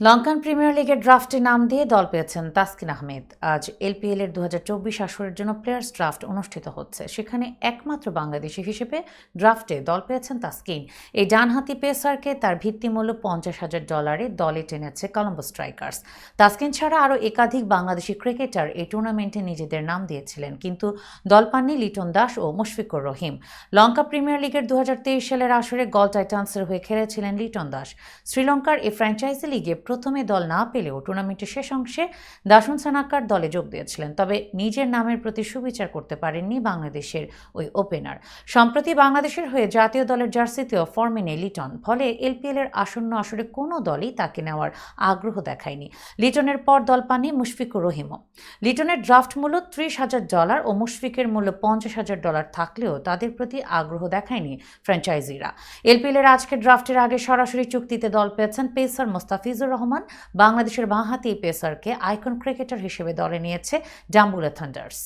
Lankan premier লিগের ড্রাফটে নাম দিয়ে দল পেয়েছেন তাসকিন আহমেদ। আজ এলপিএল এর দুহাজার চব্বিশ আসরের জন্য প্লেয়ার্স ড্রাফট অনুষ্ঠিত হচ্ছে। সেখানে একমাত্র বাংলাদেশি হিসেবে ড্রাফটে দল পেয়েছেন তাসকিন। এই ডানহাতি পেসারকে তার ভিত্তিমূল্য পঞ্চাশ হাজার ডলারে দলে টেনেছে কলম্বো স্ট্রাইকার্স। তাসকিন ছাড়া আরও একাধিক বাংলাদেশি ক্রিকেটার এই টুর্নামেন্টে নিজেদের নাম দিয়েছিলেন, কিন্তু দল পাননি লিটন দাস ও মুশফিকুর রহিম। লঙ্কা প্রিমিয়ার লিগের দু হাজার তেইশ সালের আসরে গল টাইটান্সের হয়ে খেলেছিলেন লিটন দাস। শ্রীলঙ্কার এই ফ্র্যাঞ্চাইজি লিগে প্রথমে দল না পেলেও টুর্নামেন্টের শেষ অংশে দাসুন সানাক্কার দলে যোগ দিয়েছিলেন, তবে নিজের নামের প্রতি সুবিচার করতে পারেননি বাংলাদেশের ওই ওপেনার। সম্প্রতি বাংলাদেশের হয়ে জাতীয় দলের জার্সিতেও ফর্মে নেই লিটন, ফলে এলপিএল এর আসন্ন আসরে কোনো দলই তাকে নেওয়ার আগ্রহ দেখায়নি। লিটনের পর দল পাননি মুশফিকুর রহিমও। লিটনের ড্রাফট মূল্য ত্রিশ হাজার ডলার ও মুশফিকের মূল্য পঞ্চাশ হাজার ডলার থাকলেও তাদের প্রতি আগ্রহ দেখায়নি ফ্র্যাঞ্চাইজিরা। এলপিএল এর আজকের ড্রাফটের আগে সরাসরি চুক্তিতে দল পেয়েছেন পেসার মোস্তাফিজুর রহমান বাংলাদেশের বাঁহাতি পেসারকে আইকন ক্রিকেটার হিসেবে দলে নিয়েছে ডাম্বুলা থান্ডার্স।